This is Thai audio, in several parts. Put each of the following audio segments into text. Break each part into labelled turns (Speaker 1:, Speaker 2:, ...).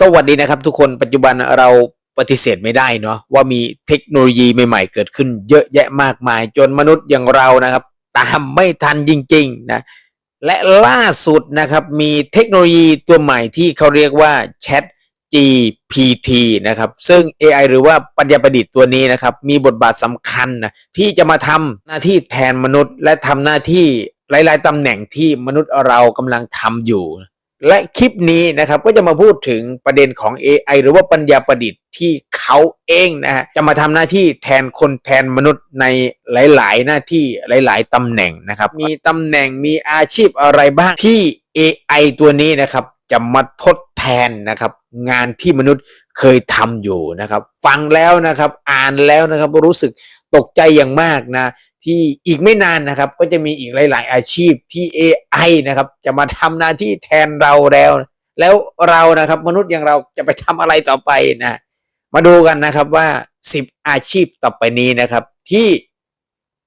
Speaker 1: สวัสดีนะครับทุกคนปัจจุบันเราปฏิเสธไม่ได้เนาะว่ามีเทคโนโลยีใหม่ ๆ เกิดขึ้นเยอะแยะมากมาย จนมนุษย์อย่างเรานะครับ ตามไม่ทันจริงๆนะและล่าสุดนะครับมีเทคโนโลยีตัวใหม่ที่เขาเรียกว่า Chat GPT นะครับซึ่ง AI หรือว่าปัญญาประดิษฐ์ตัวนี้นะครับมีบทบาทสำคัญนะที่จะมาทำหน้าที่แทนมนุษย์ และทำหน้าที่หลาย ๆตำแหน่งที่มนุษย์เรากำลังทำอยู่ และคลิปนี้นะครับก็จะมาพูดถึงประเด็นของ AI หรือว่าปัญญาประดิษฐ์ที่เขาเองนะฮะจะมาทำหน้าที่แทนคนแทนมนุษย์ในหลาย ๆ หน้าที่หลาย ๆตำแหน่งนะครับ มีตำแหน่งมีอาชีพอะไรบ้างที่ AI ตัวนี้นะครับ จะมาทดแทนนะครับ งานที่มนุษย์เคยทำอยู่นะครับ ฟังแล้วนะครับ อ่านแล้วนะครับรู้สึก ตกใจอย่างมากนะ ที่อีกไม่นานนะครับ ก็จะมีอีกหลาย ๆ อาชีพที่ AI นะครับ จะมาทำหน้าที่แทนเราแล้ว แล้วเรานะครับ มนุษย์อย่างเราจะไปทำอะไรต่อไปนะ มาดูกันนะครับว่า 10 อาชีพต่อไปนี้นะครับ ที่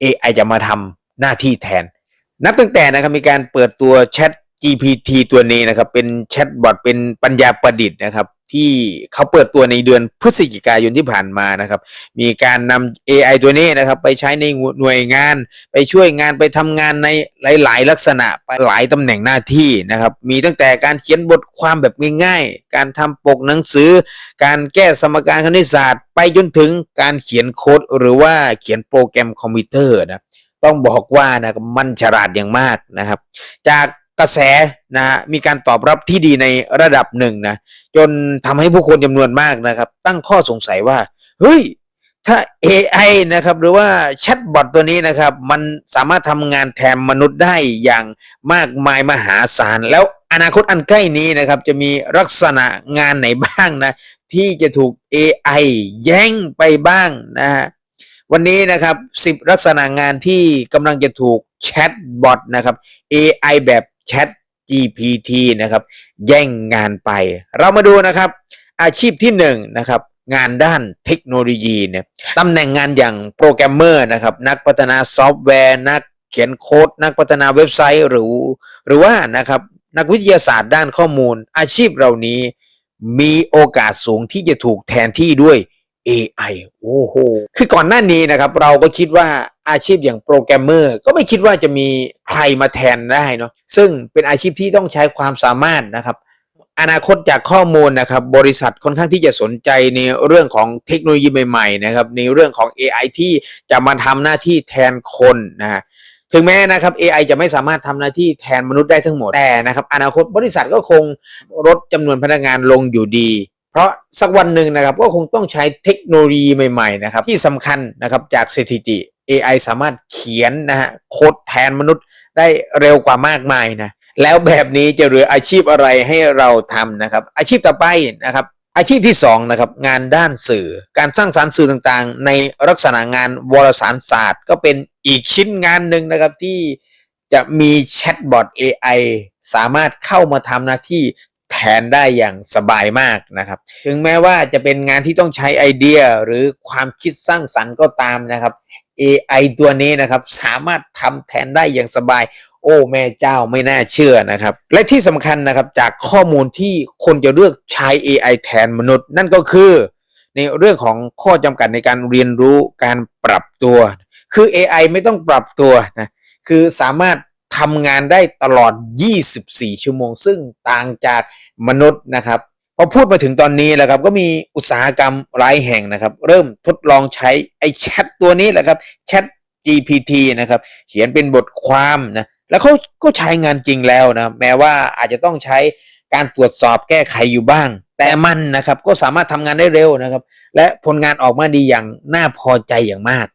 Speaker 1: AI จะมาทำหน้าที่แทน นับตั้งแต่นะครับมีการเปิดตัว Chat GPT ตัวนี้นะครับ เป็นแชทบอทเป็นปัญญาประดิษฐ์นะครับ ที่เขาเปิดตัวในเดือนพฤศจิกายนที่ผ่านมานะครับ มีการนำ AI ตัวนี้นะครับ ไปใช้ในหน่วยงาน ไปช่วยงานไปทำงานในหลาย ๆ ลักษณะไปหลายตำแหน่งหน้าที่นะครับ มีตั้งแต่การเขียนบทความแบบง่ายๆ การทำปกหนังสือ การแก้สมการคณิตศาสตร์ ไปจนถึงการเขียนโค้ดหรือว่าเขียนโปรแกรมคอมพิวเตอร์นะต้องบอกว่านะมันฉลาดอย่างมากนะครับ จาก กระแสนะมีการตอบรับที่ดีในระดับหนึ่งนะจนทำให้ผู้คนจำนวนมากนะครับ ตั้งข้อสงสัยว่า เฮ้ย ถ้า AI นะครับ หรือว่าแชทบอทตัวนี้นะครับ มันสามารถทำงานแทนมนุษย์ได้อย่างมากมายมหาศาล แล้วอนาคตอันใกล้นี้นะครับ จะมีลักษณะงานไหนบ้างนะ ที่จะถูก AI แย่งไปบ้างนะฮะวันนี้นะครับ 10 ลักษณะงานที่กำลังจะถูกแชทบอทนะครับ AI แบบ แชท GPT นะครับ แย่งงานไป เรามาดูนะครับ อาชีพที่1นงนะครับงานด้านเทคโนโลยีเนี่ยตำแหน่งงานอย่างโปรแกรมเมอร์นะครับ นักพัฒนาซอฟต์แวร์ นักเขียนโค้ด นักพัฒนาเว็บไซต์หรือ หรือว่านะครับนักวิทยาศาสตร์ด้านข้อมูล อาชีพเหล่านี้มีโอกาสสูงที่จะถูกแทนที่ด้วย AI โอ้โห คือก่อนหน้านี้นะครับ เราก็คิดว่า อาชีพอย่างโปรแกรมเมอร์ก็ไม่คิดว่าจะมีใครมาแทนได้เนาะซึ่งเป็นอาชีพที่ต้องใช้ความสามารถนะครับ อนาคตจากข้อมูลนะครับ บริษัทค่อนข้างที่จะสนใจในเรื่องของเทคโนโลยีใหม่ๆนะครับในเรื่องของ AI ที่จะมาทำหน้าที่แทนคนนะฮะถึงแม้นะครับ AI จะไม่สามารถทำหน้าที่แทนมนุษย์ได้ทั้งหมดแต่นะครับ อนาคตบริษัทก็คงลดจำนวนพนักงานลงอยู่ดีเพราะสักวันหนึ่งนะครับก็คงต้องใช้เทคโนโลยีใหม่ๆนะครับที่สำคัญนะครับจากสถิติ AI สามารถเขียนนะฮะโค้ดแทนมนุษย์ได้เร็วกว่ามากมายนะแล้วแบบนี้จะเหลืออาชีพอะไรให้เราทำนะครับ อาชีพต่อไปนะครับ อาชีพที่2นะครับงานด้านสื่อ การสร้างสารรค์สื่อต่างๆ ในลักษณะงานวารสารศาสตร์ ก็เป็นอีกชิ้นงานหนึ่งนะครับที่จะมีแชทบอท AI สามารถเข้ามาทำหน้าที่แทนได้อย่างสบายมากนะครับ ถึงแม้ว่าจะเป็นงานที่ต้องใช้ไอเดียหรือความคิดสร้างสรรค์ก็ตามนะครับ AI ตัวนี้นะครับ สามารถทำแทนได้อย่างสบาย โอ้แม่เจ้าไม่น่าเชื่อนะครับ และที่สำคัญนะครับจากข้อมูลที่คนจะเลือกใช้ AI แทนมนุษย์ นั่นก็คือ ในเรื่องของข้อจำกัดในการเรียนรู้การปรับตัว คือ AI ไม่ต้องปรับตัวนะคือสามารถทำงานได้ตลอด 24 ชั่วโมง ซึ่งต่างจากมนุษย์นะครับ พอพูดมาถึงตอนนี้แหล้วครับก็มีอุตสาหกรรมหลายแห่งนะครับ เริ่มทดลองใช้ไอ้แชทตัวนี้แหละครับแชท GPT นะครับเขียนเป็นบทความนะแล้วเขาก็ใช้งานจริงแล้วนะแม้ว่าอาจจะต้องใช้การตรวจสอบแก้ไขอยู่บ้าง แต่มันนะครับก็สามารถทำงานได้เร็วนะครับ และผลงานออกมาดีอย่างน่าพอใจอย่างมาก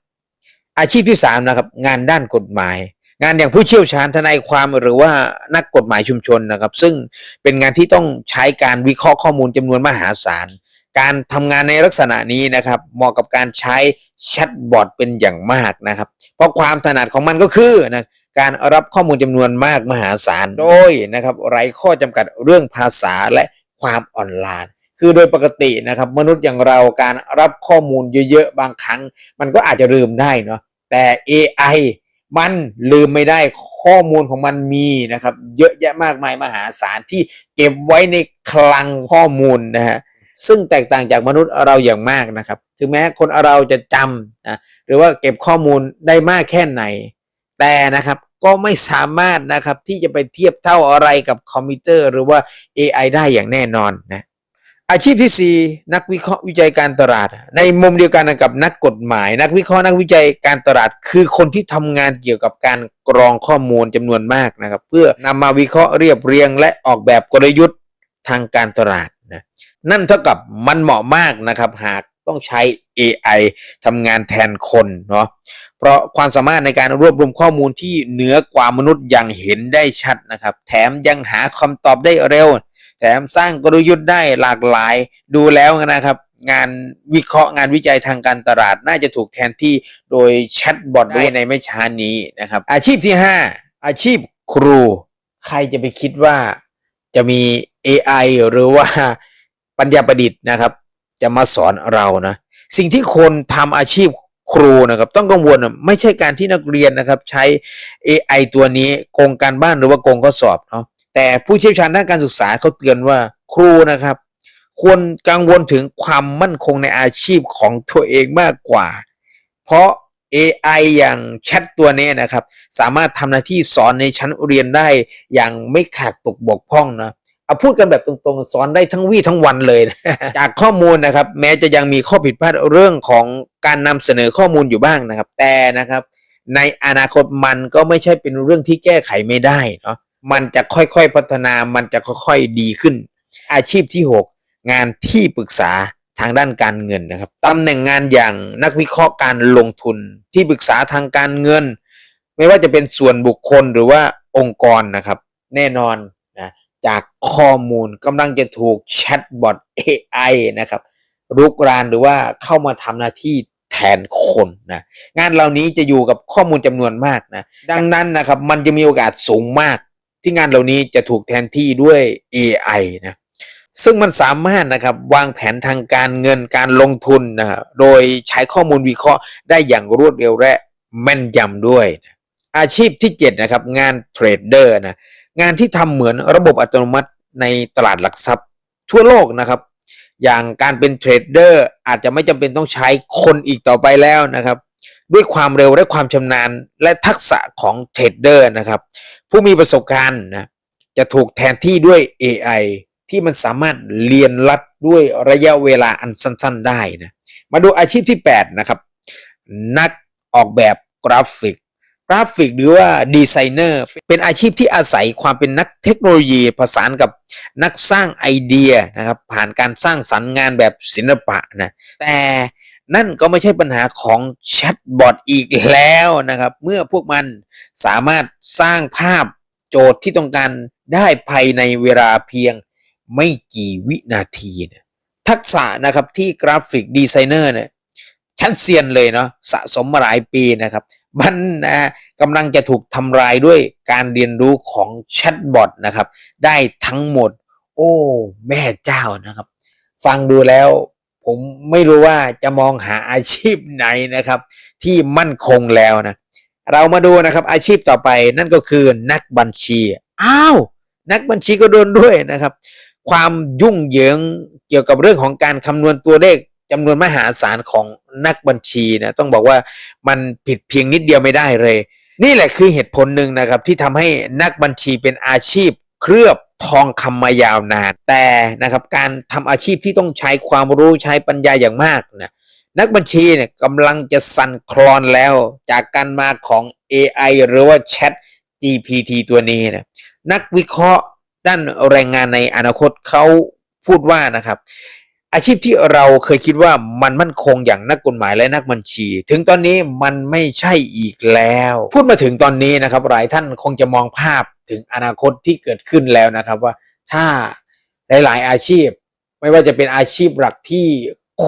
Speaker 1: อาชีพที่3นะครับงานด้านกฎหมาย งานอย่างผู้เชี่ยวชาญทนายความหรือว่านักกฎหมายชุมชนนะครับ ซึ่งเป็นงานที่ต้องใช้การวิเคราะห์ข้อมูลจำนวนมหาศาล การทำงานในลักษณะนี้นะครับ เหมาะกับการใช้แชทบอทเป็นอย่างมากนะครับ เพราะความถนัดของมันก็คือนะการรับข้อมูลจำนวนมากมหาศาลโดยนะครับไร้ข้อจำกัดเรื่องภาษาและความอ่อนล้าคือโดยปกตินะครับ มนุษย์อย่างเราการรับข้อมูลเยอะๆบางครั้ง มันก็อาจจะลืมได้เนาะแต่ AI มันลืมไม่ได้ข้อมูลของมันมีนะครับ เยอะแยะมากมายมหาศาลที่เก็บไว้ในคลังข้อมูลนะฮะซึ่งแตกต่างจากมนุษย์เราอย่างมากนะครับ ถึงแม้คนเราจะจำนะหรือว่าเก็บข้อมูลได้มากแค่ไหน แต่นะครับก็ไม่สามารถนะครับที่จะไปเทียบเท่าอะไรกับคอมพิวเตอร์ หรือว่า AI ได้อย่างแน่นอนนะ อาชีพที่ 4 นักวิเคราะห์วิจัยการตลาด ในมุมเดียวกันกับนักกฎหมาย นักวิเคราะห์นักวิจัยการตลาด คือคนที่ทำงานเกี่ยวกับการกรองข้อมูลจำนวนมากนะครับ เพื่อนำมาวิเคราะห์เรียบเรียง และออกแบบกลยุทธ์ทางการตลาดนะนั่นเท่ากับมันเหมาะมากนะครับ หากต้องใช้ AI ทำงานแทนคนเนาะเพราะความสามารถในการรวบรวมข้อมูลที่เหนือกว่ามนุษย์อย่างเห็นได้ชัดนะครับ แถมยังหาคำตอบได้เร็ว แถมสร้างกลยุทธ์ได้หลากหลายดูแล้วนะครับ งานวิเคราะห์งานวิจัยทางการตลาดน่าจะถูกแทนที่โดยแชทบอทได้ในไม่ช้านี้นะครับ อาชีพที่ 5 อาชีพครู ใครจะไปคิดว่าจะมี AI หรือว่าปัญญาประดิษฐ์นะครับ จะมาสอนเรานะสิ่งที่คนทำอาชีพครูนะครับต้องกังวลไม่ใช่การที่นักเรียนนะครับ ใช้ AI ตัวนี้โกงการบ้านหรือว่าโกงข้อสอบเนาะ แต่ผู้เชี่ยวชาญด้านการศึกษาเขาเตือนว่าครูนะครับ ควรกังวลถึงความมั่นคงในอาชีพของตัวเองมากกว่า เพราะ AI อย่างแชทตัวนี้นะครับ สามารถทำหน้าที่สอนในชั้นเรียนได้อย่างไม่ขาดตกบกพร่องนะเอาพูดกันแบบตรงๆ สอนได้ทั้งวี่ทั้งวันเลยนะจากข้อมูลนะครับ แม้จะยังมีข้อผิดพลาดเรื่องของการนำเสนอข้อมูลอยู่บ้างนะครับ แต่นะครับ ในอนาคตมันก็ไม่ใช่เป็นเรื่องที่แก้ไขไม่ได้เนาะ มันจะค่อยๆพัฒนา มันจะค่อยๆดีขึ้น อาชีพที่ 6 งานที่ปรึกษาทางด้านการเงินนะครับตำแหน่งงานอย่างนักวิเคราะห์การลงทุน ที่ปรึกษาทางการเงิน ไม่ว่าจะเป็นส่วนบุคคลหรือว่าองค์กรนะครับ แน่นอนนะจากข้อมูลกำลังจะถูกแชทบอท AI นะครับรุกรานหรือว่าเข้ามาทำหน้าที่แทนคนนะงานเหล่านี้จะอยู่กับข้อมูลจำนวนมากนะดังนั้นนะครับมันจะมีโอกาสสูงมาก ที่งานเหล่านี้จะถูกแทนที่ด้วย AI นะซึ่งมันสามารถนะครับวางแผนทางการเงินการลงทุนนะโดยใช้ข้อมูลวิเคราะห์ได้อย่างรวดเร็วและแม่นยำด้วยนะอาชีพที่ 7 นะครับ งานเทรดเดอร์นะงานที่ทำเหมือนระบบอัตโนมัติในตลาดหลักทรัพย์ ทั่วโลกนะครับ อย่างการเป็นเทรดเดอร์อาจจะไม่จำเป็นต้องใช้คนอีกต่อไปแล้วนะครับ ด้วยความเร็วและความชำนาญและทักษะของเทรดเดอร์นะครับ ผู้มีประสบการณ์นะจะถูกแทนที่ด้วย AI ที่มันสามารถเรียนรัดด้วยระยะเวลาอันสั้น ๆ ได้นะมาดูอาชีพที่ 8 นะครับ นักออกแบบกราฟิก กราฟิกหรือว่าดีไซเนอร์เป็นอาชีพที่อาศัยความเป็นนักเทคโนโลยีผสานกับนักสร้างไอเดียนะครับ ผ่านการสร้างสรรค์งานแบบศิลปะนะแต่ นั่นก็ไม่ใช่ปัญหาของแชทบอทอีกแล้วนะครับ เมื่อพวกมันสามารถสร้างภาพโจทย์ที่ต้องการได้ภายในเวลาเพียงไม่กี่วินาทีนะทักษะนะครับที่กราฟิกดีไซเนอร์เนี่ยชั้นเซียนเลยเนาะสะสมมาหลายปีนะครับ มันนะกำลังจะถูกทำลายด้วยการเรียนรู้ของแชทบอทนะครับ ได้ทั้งหมด โอ้ แม่เจ้านะครับ ฟังดูแล้ว ผมไม่รู้ว่าจะมองหาอาชีพไหนนะครับ ที่มั่นคงแล้วนะ เรามาดูนะครับอาชีพต่อไปนั่นก็คือนักบัญชี อ้าว นักบัญชีก็โดนด้วยนะครับ ความยุ่งเหยิงเกี่ยวกับเรื่องของการคำนวณตัวเลขจำนวนมหาศาลของนักบัญชีนะต้องบอกว่ามันผิดเพียงนิดเดียวไม่ได้เลย นี่แหละคือเหตุผลหนึ่งนะครับที่ทำให้นักบัญชีเป็นอาชีพเคลือบ ทองคำมายาวนานแต่นะครับการทำอาชีพที่ต้องใช้ความรู้ใช้ปัญญาอย่างมากนะนักบัญชีเนี่ยกำลังจะสั่นคลอนแล้ว จากการมาของ AI หรือว่า Chat GPT ตัวนี้นะนักวิเคราะห์ด้านแรงงานในอนาคตเขาพูดว่านะครับ อาชีพที่เราเคยคิดว่ามันมั่นคงอย่างนักกฎหมายและนักบัญชี ถึงตอนนี้มันไม่ใช่อีกแล้ว พูดมาถึงตอนนี้นะครับ หลายท่านคงจะมองภาพถึงอนาคตที่เกิดขึ้นแล้วนะครับว่าถ้าหลาย ๆ อาชีพ ไม่ว่าจะเป็นอาชีพหลักที่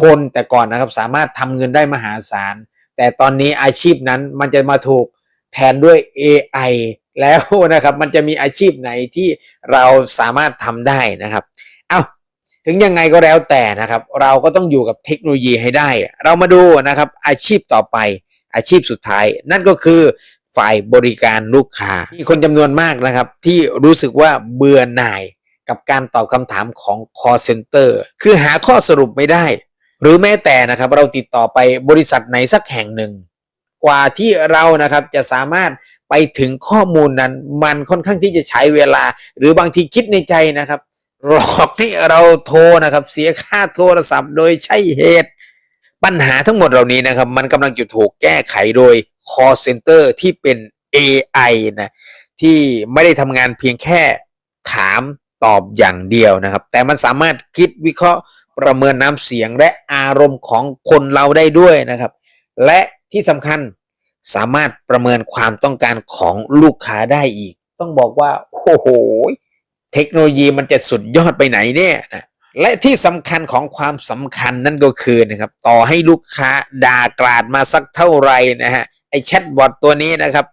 Speaker 1: คนแต่ก่อนนะครับ สามารถทำเงินได้มหาศาล แต่ตอนนี้อาชีพนั้นมันจะมาถูกแทนด้วย AI แล้วนะครับ มันจะมีอาชีพไหนที่เราสามารถทำได้นะครับ ถึงยังไงก็แล้วแต่นะครับ เราก็ต้องอยู่กับเทคโนโลยีให้ได้ เรามาดูนะครับอาชีพต่อไปอาชีพสุดท้าย นั่นก็คือฝ่ายบริการลูกค้า มีคนจำนวนมากนะครับ ที่รู้สึกว่าเบื่อหน่ายกับการตอบคำถามของ call center คือหาข้อสรุปไม่ได้ หรือแม้แต่นะครับเราติดต่อไปบริษัทไหนสักแห่งหนึ่ง กว่าที่เรานะครับจะสามารถไปถึงข้อมูลนั้น มันค่อนข้างที่จะใช้เวลา หรือบางทีคิดในใจนะครับ หลอกให้เราโทรนะครับ เสียค่าโทรศัพท์ โดยใช่เหตุ ปัญหาทั้งหมดเหล่านี้นะครับ มันกำลังจะถูกแก้ไขโดย call center ที่เป็น AI นะที่ไม่ได้ทำงานเพียงแค่ถามตอบอย่างเดียวนะครับ แต่มันสามารถคิดวิเคราะห์ประเมินน้ำเสียงและอารมณ์ของคนเราได้ด้วยนะครับ และที่สำคัญสามารถประเมินความต้องการของลูกค้าได้อีก ต้องบอกว่า โอ้โห เทคโนโลยีมันจะสุดยอดไปไหนเนี่ยนะและที่สำคัญของความสำคัญนั่นก็คือนะครับต่อให้ลูกค้าด่ากราดมาสักเท่าไหร่นะฮะไอแชทบอทตัวนี้นะครับ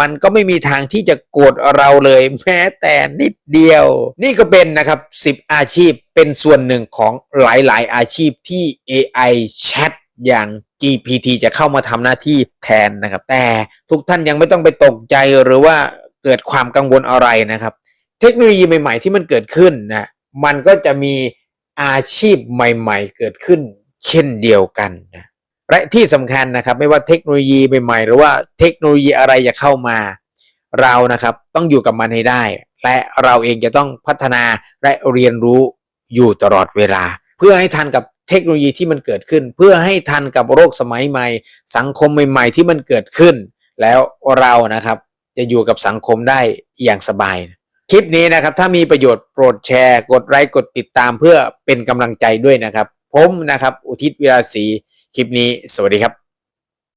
Speaker 1: มันก็ไม่มีทางที่จะโกรธเราเลยแม้แต่นิดเดียว นี่ก็เป็นนะครับ 10 อาชีพเป็นส่วนหนึ่งของหลาย ๆ อาชีพที่ AI Chat อย่าง GPT จะเข้ามาทำหน้าที่แทนนะครับ แต่ทุกท่านยังไม่ต้องไปตกใจหรือว่าเกิดความกังวลอะไรนะครับ เทคโนโลยีใหม่ ๆ ที่มันเกิดขึ้นนะมันก็จะมีอาชีพใหม่ ๆ เกิดขึ้น เช่นเดียวกันนะและที่สำคัญนะครับ ไม่ว่าเทคโนโลยีใหม่ๆ หรือว่าเทคโนโลยีอะไรจะเข้ามา เรานะครับต้องอยู่กับมันให้ได้ และเราเองจะต้องพัฒนาและเรียนรู้อยู่ตลอดเวลา เพื่อให้ทันกับเทคโนโลยีที่มันเกิดขึ้น เพื่อให้ทันกับโรคสมัยใหม่ สังคมใหม่ ๆ ที่มันเกิดขึ้น แล้วเรานะครับจะอยู่กับสังคมได้อย่างสบาย คลิปนี้นะครับ ถ้ามีประโยชน์โปรดแชร์ กดไลค์กดติดตามเพื่อเป็นกำลังใจด้วยนะครับ ผมนะครับ อุทิศวิราสีคลิปนี้ สวัสดีครับ